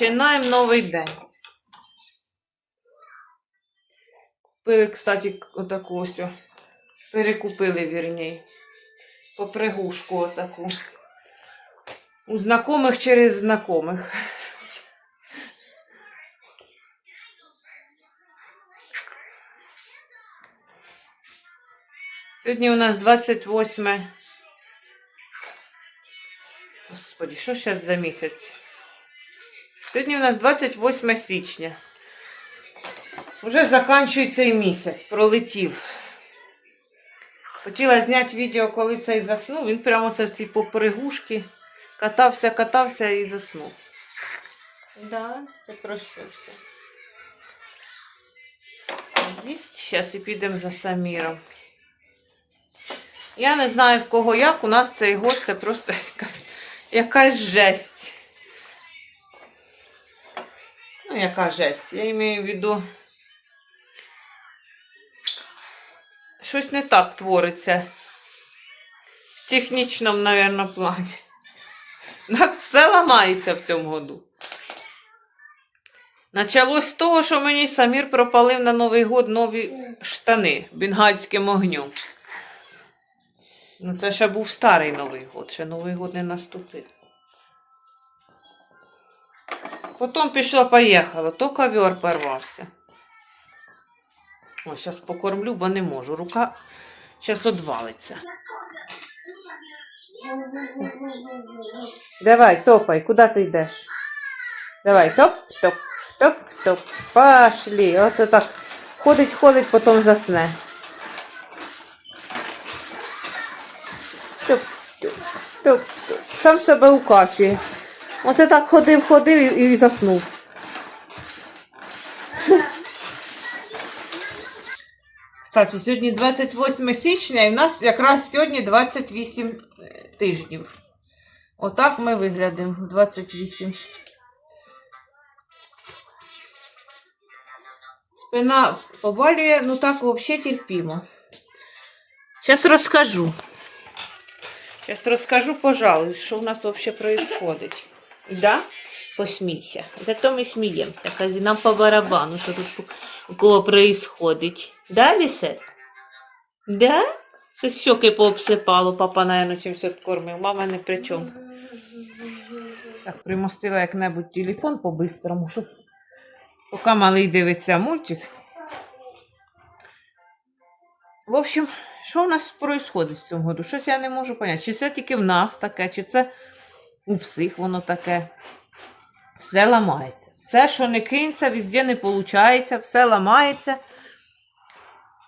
Починаємо новий день. Купили, кстати, отаку ось. Перекупили, вірніше. Попригушку отаку. У знайомих через знайомих. Сьогодні у нас 28. Господи, що зараз за місяць? Сьогодні у нас 28 січня. Уже закінчується і місяць, пролетів. Хотіла зняти відео, коли цей заснув. Він прямо це в цій попригушки катався, катався і заснув. Да, це проснувся. Їсть, зараз і підемо за Саміром. Я не знаю в кого як, у нас цей год це просто якась жесть. Яка жесть? Я маю в виду. Щось не так твориться. В технічному, мабуть, плані. У нас все ламається в цьому году. Началось з того, що мені Самір пропалив на Новий год нові штани бенгальським огнем. Ну, це ще був старий Новий год, ще Новий год не наступив. Потім пішло, поїхало, то ковер порвався. О, зараз покормлю, бо не можу. Рука зараз одвалиться. Давай, топай, куди ти йдеш? Давай, топ, топ, топ, топ. Пошли. От так. Ходить, ходить, потім засне. Топ, топ, топ, топ. Сам себе укачує. Оце так ходив, ходив і, заснув. Кстати, сьогодні 28 січня і в нас якраз сьогодні 28 тижнів. Отак ми виглядимо 28. Спина побалює, ну так взагалі терпімо. Зараз розкажу. Зараз розкажу, пожалуй, що у нас взагалі происходить. Да? Посмійся. Зато ми сміємося. Казі, нам по барабану, що тут у кого происходить. Да, Лісе? Да? Щось щоки пообсипало, папа, наверное, чимось кормив. Мама не при чому. Так, примостила як-небудь телефон по-бистрому, щоб поки малий дивиться мультик. В общем, що у нас происходить в цьому году? Щось я не можу поняти. Чи це тільки в нас таке, чи це у всіх воно таке. Все ламається. Все, що не кинеться, везде не виходить, все ламається.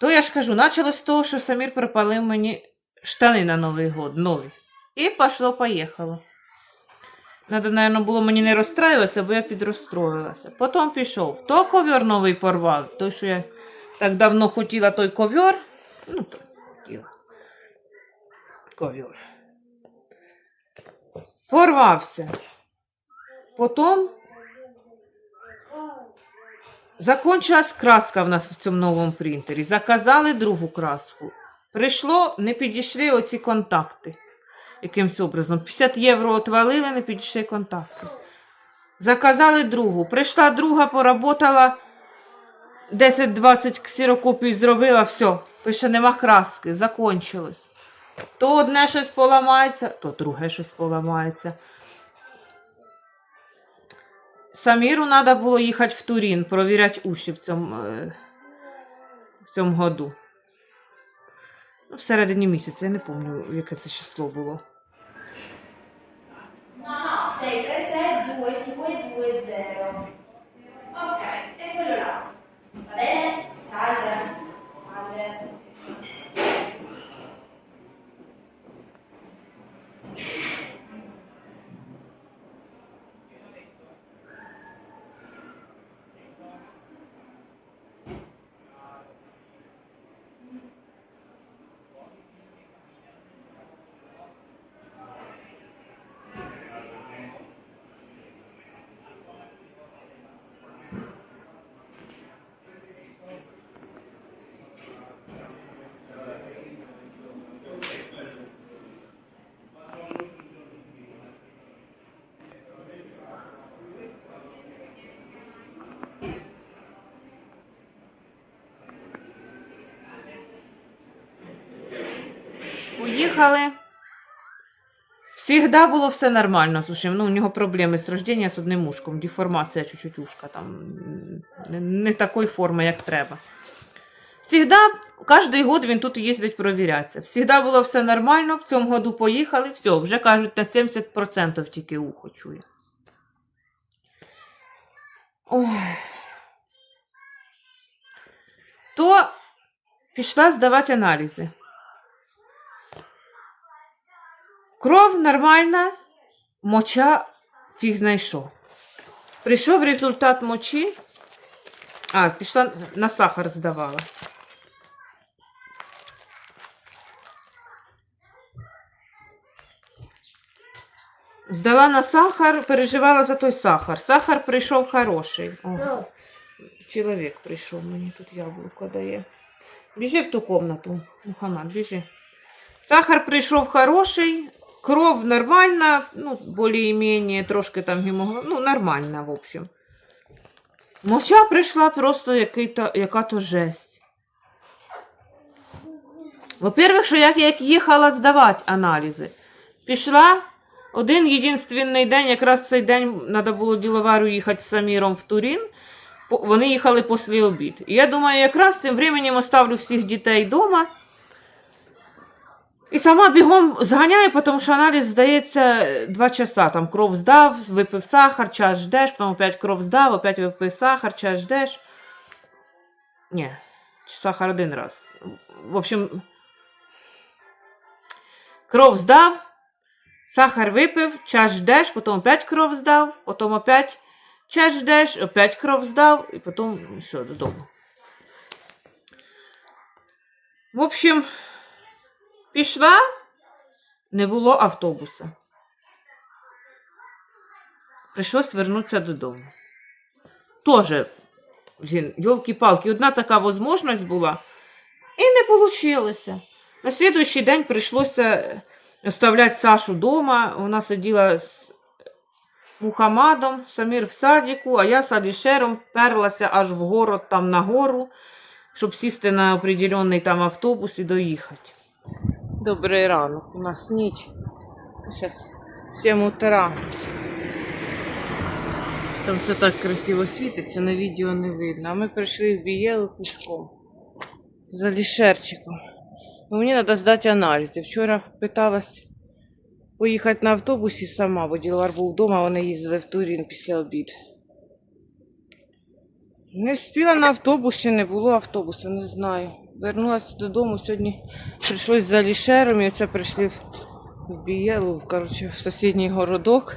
То я ж кажу, почалось з того, що Самір припалив мені штани на Новий год, нові. І пішло-поїхало. Надо, наверное, було мені не розстраюватися, бо я підрозстроїлася. Потім пішов. То ковер новий порвав. Той, що я так давно хотіла той ковер. Ну, то хотіла. Ковер. Порвався. Потім закончилась краска в нас в цьому новому принтері. Заказали другу краску. Прийшло, не підійшли оці контакти. Якимсь образом. 50 євро отвалили, не підійшли контакти. Заказали другу. Прийшла друга, поработала. 10-20 ксерокопій зробила, все. Пише, нема краски, закончилось. То одне щось поламається, то друге щось поламається. Саміру треба було їхати в Турін, провіряти уші в цьому, е, в цьому году. Ну, середині місяця, я не пам'ятаю, яке це число було. Поїхали. Всігда було все нормально ушим. Ну, у нього проблеми з рождення з одним ушком, деформація чуть-чуть ушка, там не, не такої форми, як треба. Всігда, кожен год він тут їздить провірятися. Всігда було все нормально, в цьому году поїхали, все, вже кажуть, на 70% тільки ухо чує. Ой. То пішла здавати аналізи. Кров нормальна, моча фіг знайшов. Прийшов результат мочі. А, пішла на сахар здавала. Здала на сахар, переживала за той сахар. Сахар прийшов хороший. О, чоловік прийшов, мені тут яблуко дає. Біжи в ту комнату, Мухаммад, біжи. Сахар прийшов хороший, кров нормальна, ну, більш-менш, трошки там гемоглобін, ну, нормальна, в общем. Моча прийшла просто яка-то жесть. Во-первых, що як, як їхала здавати аналізи, пішла один єдинственний день, якраз в цей день треба було діловару їхати з Саміром в Турін. Вони їхали після обід. І я думаю, якраз тим временем оставлю всіх дітей вдома. І сама бігом зганяю, тому що аналіз здається два часа. Там кров здав, випив сахар, час ждеш, потім опять кров здав, опять випив сахар, час ждеш. Ні, сахар один раз. В общем, кров здав, сахар випив, час ждеш, потім опять кров здав, потім опять час ждеш, опять кров здав, і потім все, додому. В общем, Пішла, не було автобуса. Прийшлось вернутися додому. Тоже, блін, йолки-палки, одна така можливість була, і не вийшло. На слідуючий день прийшлося оставляти Сашу вдома. Вона сиділа з Мухаммадом, Самір в садіку, а я з Алішером перлася аж в город, там на гору, щоб сісти на определенний там автобус і доїхати. Добрий ранок, у нас ніч. Зараз 7 утра. Там все так красиво світиться, на відео не видно. А ми прийшли в Бієлу пішком. За лішерчиком. Мені треба здати аналізи. Вчора питалась поїхати на автобусі сама, бо ділар був вдома, вони їздили в Турін після обід. Не встигла на автобусі, не було автобуса, не знаю. Вернулася додому, сьогодні прийшлось за лішером, і це прийшли в, Бієлу, коротше, в сусідній городок.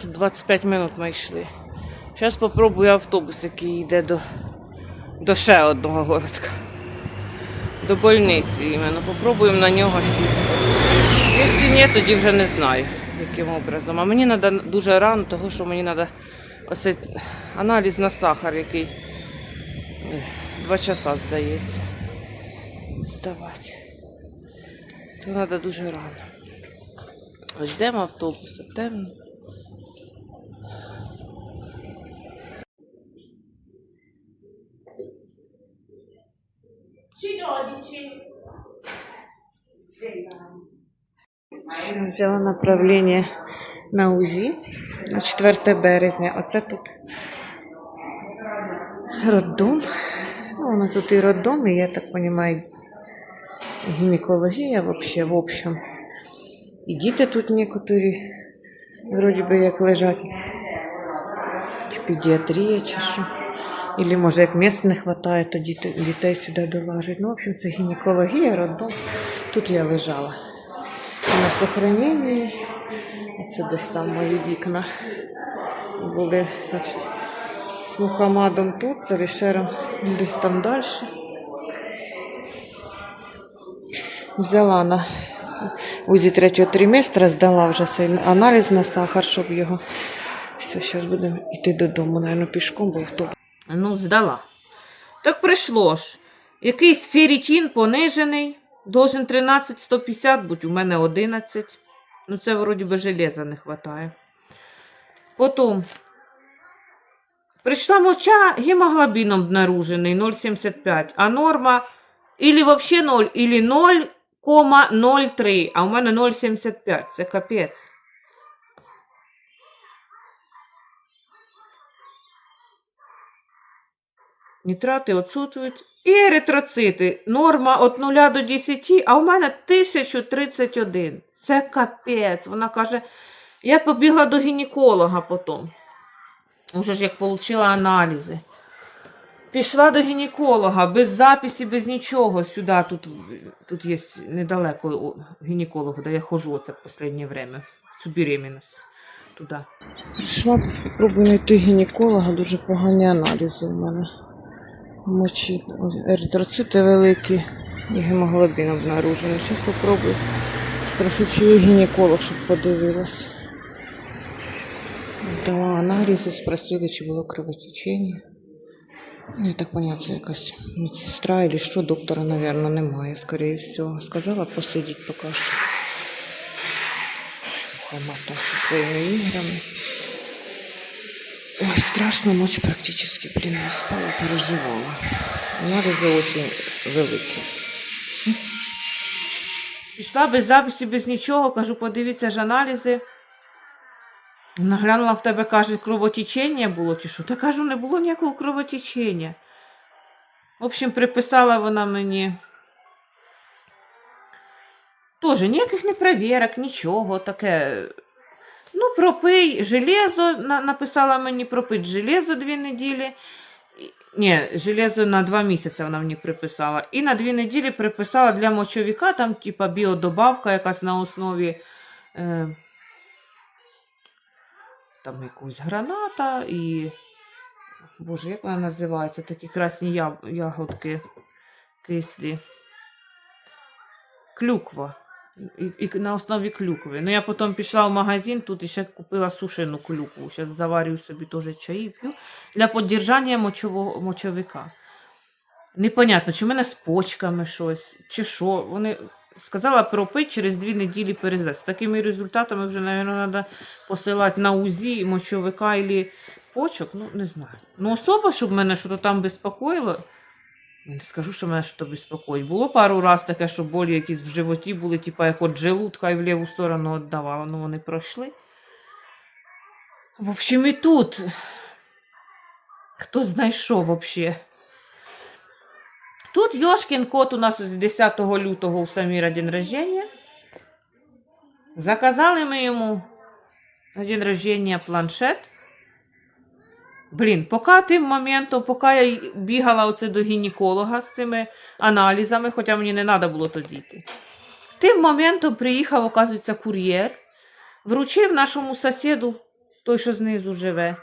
Тут 25 минут ми йшли. Зараз спробую автобус, який йде до, до ще одного городка. До больниці іменно. Попробуємо на нього сісти. Якщо ні, тоді вже не знаю, яким образом. А мені треба дуже рано, тому що мені треба ось аналіз на сахар, який е, два часа здається. Здавати. Це треба дуже рано. Ось Ждемо автобуса, темно. Взяла направлення на УЗІ на 4 березня. Оце тут роддом. Ну, воно тут і роддом, і я так розумію, гінекологія вообще, в общем. І діти тут некоторі, вроді би як лежать. Чи педіатрія, чи що. Или може як місць не вистачає, то діти, дітей сюди доважать. Ну, в общем, це гінекологія, роддом. Тут я лежала. На сохраненні. Оце десь там мої вікна були, значить, з Мухаммадом тут, з Алішером десь там далі. Взяла на УЗІ третього триместра, здала вже цей аналіз на сахар, щоб його. Все, зараз будемо йти додому, напевно, пішком, бо автобус. Ну, здала. Так прийшло ж. Якийсь ферритин понижений, должен 13-150 бути, у мене 11. Ну, це вроді би железа не вистачає. Потім прийшла моча гемоглобін обнаружений 0,75, а норма или вообще 0, или 0,03, а у мене 0,75. Це капець. Нітрати отсутствують. І еритроцити. Норма від 0 до 10, а у мене 1031. Це капець. Вона каже, я побігла до гінеколога потім. Уже ж як отримала аналізи. Пішла до гінеколога, без записі, без нічого. Сюди, тут, тут є недалеко гінеколог, де я ходжу оце в останнє время, цю беременность. Туди. Прийшла, спробую знайти гінеколога, дуже погані аналізи в мене. Мочі, еритроцити великі і гемоглобін обнаружений. Зараз спробую спросити, чи є гінеколог, щоб подивилась. Дала аналізи, спросили, чи було кровотечення. Я так поняла, це якась медсестра або що, доктора, мабуть, немає, скоріше всього. Сказала посидіть поки що. Хама зі своїми іграми. Ой, страшно, ночь практически, блин, не спала, переживала. Анализы очень великі. Пішла без записі, без нічого, кажу, подивіться ж аналізи. Наглянула в тебе, каже, кровотечення було чи що? Та кажу, не було ніякого кровотечення. В общем, приписала вона мені. Тоже ніяких не перевірок, нічого таке. Ну, пропий железо, на- написала мені пропить железо дві неділі. Ні, железо на два місяці вона мені приписала. І на дві неділі приписала для мочовика, там, типа, біодобавка якась на основі е, там якусь граната і. Боже, як вона називається? Такі красні ягодки кислі. Клюква. І, і на основі клюкви. Ну, я потім пішла в магазин, тут ще купила сушену клюкву. Зараз заварюю собі теж чаї п'ю для підтримання мочового, мочовика. Непонятно, чи в мене з почками щось, чи що. Вони сказала пропити через дві неділі перездати. З такими результатами вже, мабуть, треба посилати на УЗІ мочовика або почок. Ну, не знаю. Ну, особо, щоб мене щось там безпокоїло. Не скажу, що мене щось безпокоїть. Було пару раз таке, що болі якісь в животі були, типу, як от желудка і в ліву сторону віддавала. Ну, вони пройшли. В общем, і тут. Хто знайшов взагалі? Тут Йошкін кот у нас з 10 лютого у Саміра день рождения. Заказали ми йому на день рождения планшет. Блін, поки тим моментом, поки я бігала оце до гінеколога з цими аналізами, хоча мені не треба було тоді йти. Тим моментом приїхав, оказується, кур'єр, вручив нашому сусіду, той, що знизу живе,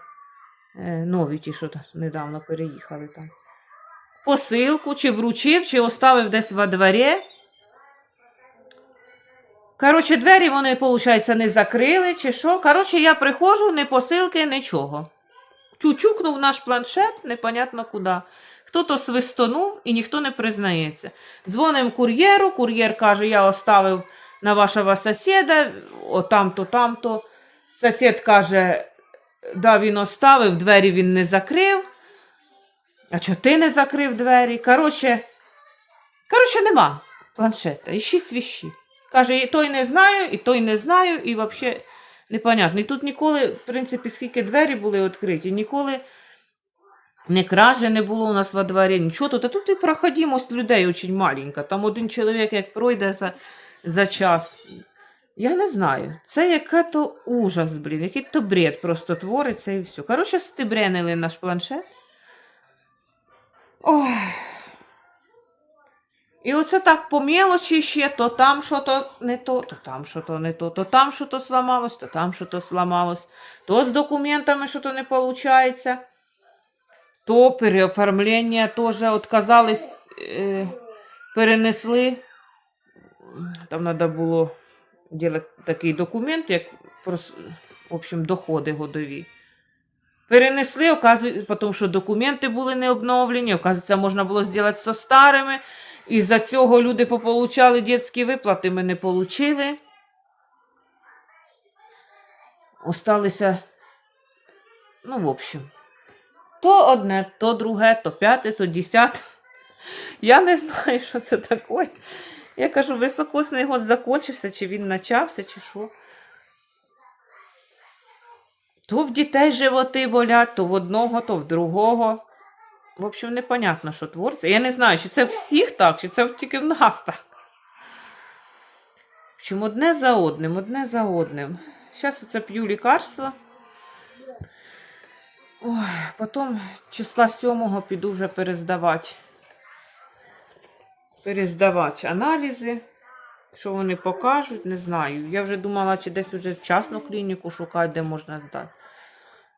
е, нові ті, що недавно переїхали там. Посилку, чи вручив, чи оставив десь во дворі. Коротше, двері вони, виходить, не закрили, чи що. Коротше, я приходжу, не посилки, нічого. Чучукнув наш планшет, непонятно куди. Хто-то свистонув і ніхто не признається. Дзвонимо кур'єру, кур'єр каже, я оставив на вашого сусіда, отам-то, там-то. Сусід каже, да, він оставив, двері він не закрив. А чого ти не закрив двері? Коротше, коротше, нема планшета. І шість віщі. Каже, і той не знаю, і той не знаю, і взагалі непонятно. І тут ніколи, в принципі, скільки двері були відкриті, ніколи не кражі не було у нас во дворі, нічого тут. А тут і проходимость людей дуже маленька. Там один чоловік як пройде за, за час. Я не знаю. Це яка-то ужас, блін, який-то бред просто твориться і все. Коротше, стебренили наш планшет. Ой. І оце так по мелочі ще, то там що-то не то, то там що-то не то, то там що-то сламалось, то там що-то сламалось, то з документами що-то не виходить, то переоформлення теж відказались, е, перенесли. Там треба було робити такий документ, як в общем, доходи годові. Перенесли, оказується, тому що документи були не обновлені, оказується, можна було зробити зі старими. Із-за цього люди пополучали дитячі виплати, ми не отримали. Осталися, ну, в общем, то одне, то друге, то п'яте, то десяте. Я не знаю, що це таке. Я кажу, високосний год закінчився, чи він почався, чи що. То в дітей животи болять, то в одного, то в другого. В общем, непонятно, що твориться. Я не знаю, чи це всіх так, чи це тільки в нас так. Общем, одне за одним, одне за одним. Зараз оце п'ю лікарства. Ой, потім числа сьомого піду вже перездавати. Перездавати аналізи. Що вони покажуть, не знаю. Я вже думала, чи десь уже вчасну клініку шукати, де можна здати.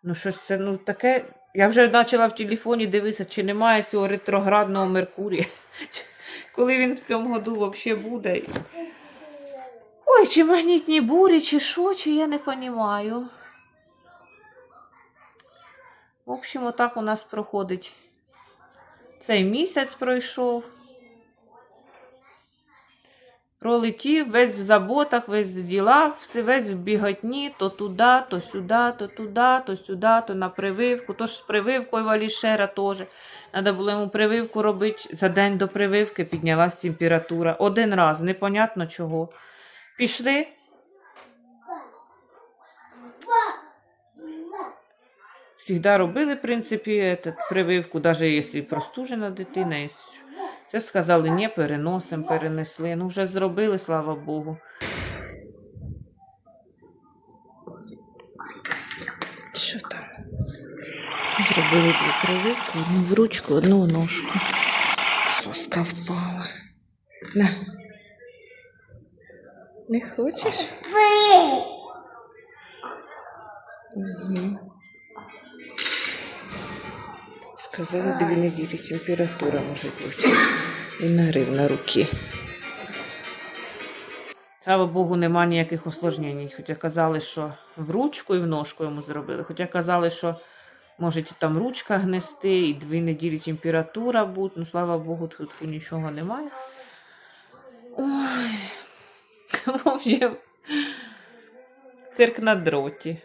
Ну, щось це ну, таке. Я вже почала в телефоні дивитися, чи немає цього ретроградного Меркурія. Коли він в цьому году взагалі буде. Ой, чи магнітні бурі, чи що, чи я не розумію. В общем, отак у нас проходить. Цей місяць пройшов. Пролетів весь в заботах, весь в ділах, все весь в біготні, то туди, то сюди, то туди, то сюди, то на прививку. Тож з прививкою валішера теж. Треба було йому прививку робити. За день до прививки піднялась температура. Один раз, непонятно чого. Пішли. Всігда робили, в принципі, этот, прививку, навіть якщо простужена дитина. якщо що. Це сказали, ні, переносимо, перенесли. Ну, вже зробили, слава Богу. Що там? Зробили дві прививки, одну в ручку, одну в ножку. Соска впала. На. Не хочеш? Угу. Сказали, дві неділі температура може бути. І нарив на руки. Слава Богу, нема ніяких осложнень. Хоча казали, що в ручку і в ножку йому зробили. Хоча казали, що може і там ручка гнести, і дві неділі температура буде. Ну, слава Богу, тут нічого немає. Ой. В цирк на дроті.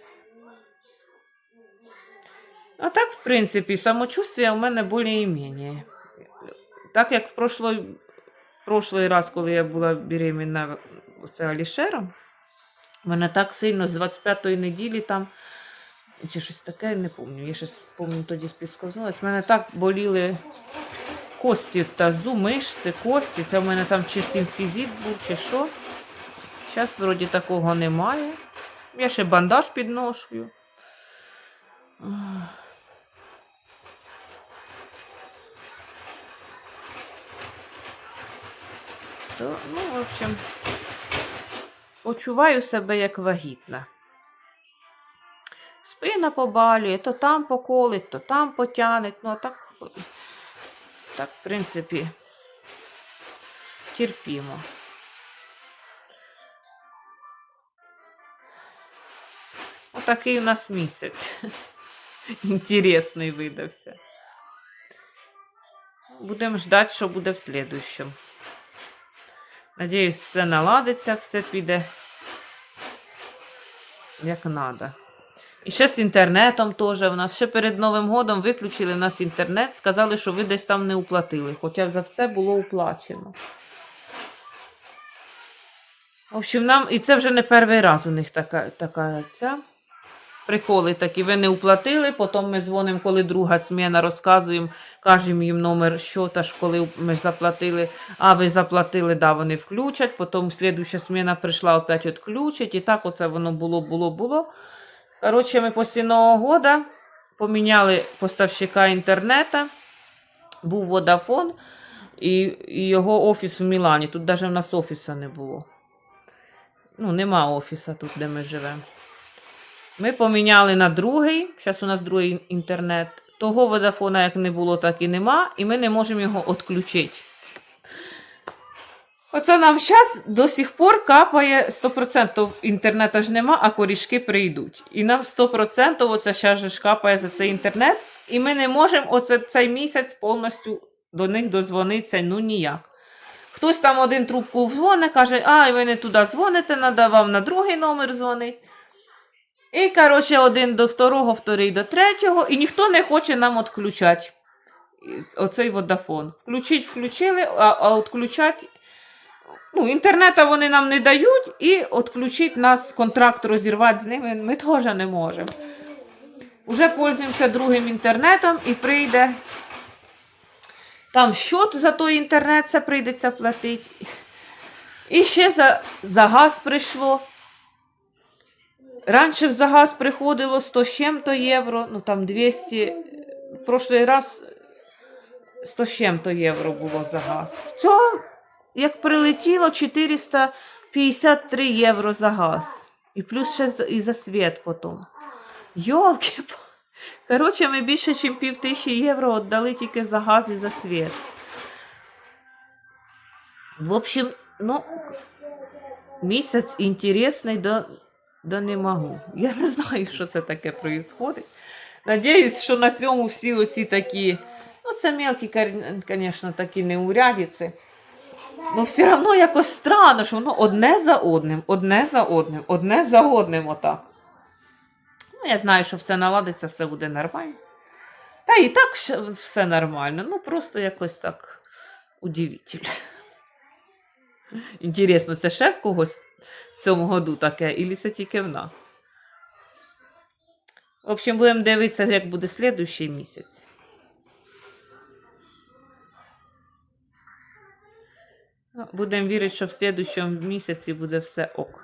А так, в принципі, самочувствие у мене більш-менш. Так як в прошлой, прошлий раз, коли я була беременна оце Алішером, мене так сильно з 25-ї неділі там, чи щось таке, не пам'ятаю, я щось пам'ятаю, тоді спіскознулась, мене так боліли кості в тазу, мишці, кості. Це в мене там чи симфізит був, чи що. Зараз вроді такого немає. Я ще бандаж під То, ну, в общем, почуваю себе як вагітна. Спина побалює, то там поколить, то там потянеть. Ну, а так, так, в принципі, терпімо. Отакий у нас місяць. Інтересний видався. Будемо ждати, що буде в слідущому. Надіюсь, все наладиться, все піде як треба. І ще з інтернетом теж. У нас ще перед Новим годом виключили в нас інтернет, сказали, що ви десь там не уплатили, хоча за все було уплачено. В общем, нам, і це вже не перший раз у них така, така ця. Приколи такі, ви не уплатили, потім ми дзвонимо, коли друга зміна, розказуємо, кажемо їм номер щота ж, коли ми заплатили, а ви заплатили, да, вони включать, потім слідуюча зміна прийшла, опять відключать, і так оце воно було, було, було. Коротше, ми після Нового года поміняли поставщика інтернету, був Vodafone і, і його офіс в Мілані. Тут навіть в нас офісу не було. Ну, нема офіса тут, де ми живемо. Ми поміняли на другий. Зараз у нас другий інтернет. Того водафона як не було, так і нема, і ми не можемо його відключити. Оце нам зараз до сих пор капає 100% інтернету ж нема, а корішки прийдуть. І нам 100% оце зараз ж капає за цей інтернет, і ми не можемо оце цей місяць повністю до них дозвонитися, ну ніяк. Хтось там один трубку дзвонить, каже, а, ви не туди дзвоните, треба на другий номер дзвонити. І, коротше, один до второго, вторий до третього, і ніхто не хоче нам відключати оцей водафон. Включить, включили, а, а відключати ну, інтернету вони нам не дають, і відключити нас, контракт розірвати з ними ми теж не можемо. Уже пользуємося другим інтернетом і прийде. Там счет за той інтернет це прийдеться платити. І ще за, за газ прийшло. Раніше за газ приходило 100 з чим-то євро, ну там 200. В прошлий раз 100 з чим-то євро було за газ. Цього, як прилетіло, 453 євро за газ. І плюс ще і за світ потім. Йолки. Коротше, ми більше, ніж пів тисячі євро віддали тільки за газ і за світ. В общем, ну, місяць інтересний до, до не можу. Я не знаю, що це таке відбувається. Надіюсь, що на цьому всі оці такі, ну це мелкі, звісно, такі неурядиці. Ну, все одно якось странно, що воно одне за одним, одне за одним, одне за одним отак. Ну, я знаю, що все наладиться, все буде нормально. Та і так все нормально. Ну, просто якось так удивительно. Інтересно, це ще в когось в цьому году таке, і це тільки в нас. В общем, будемо дивитися, як буде слідуючий місяць. Ну, Будемо вірити, що в слідуючому місяці буде все ок.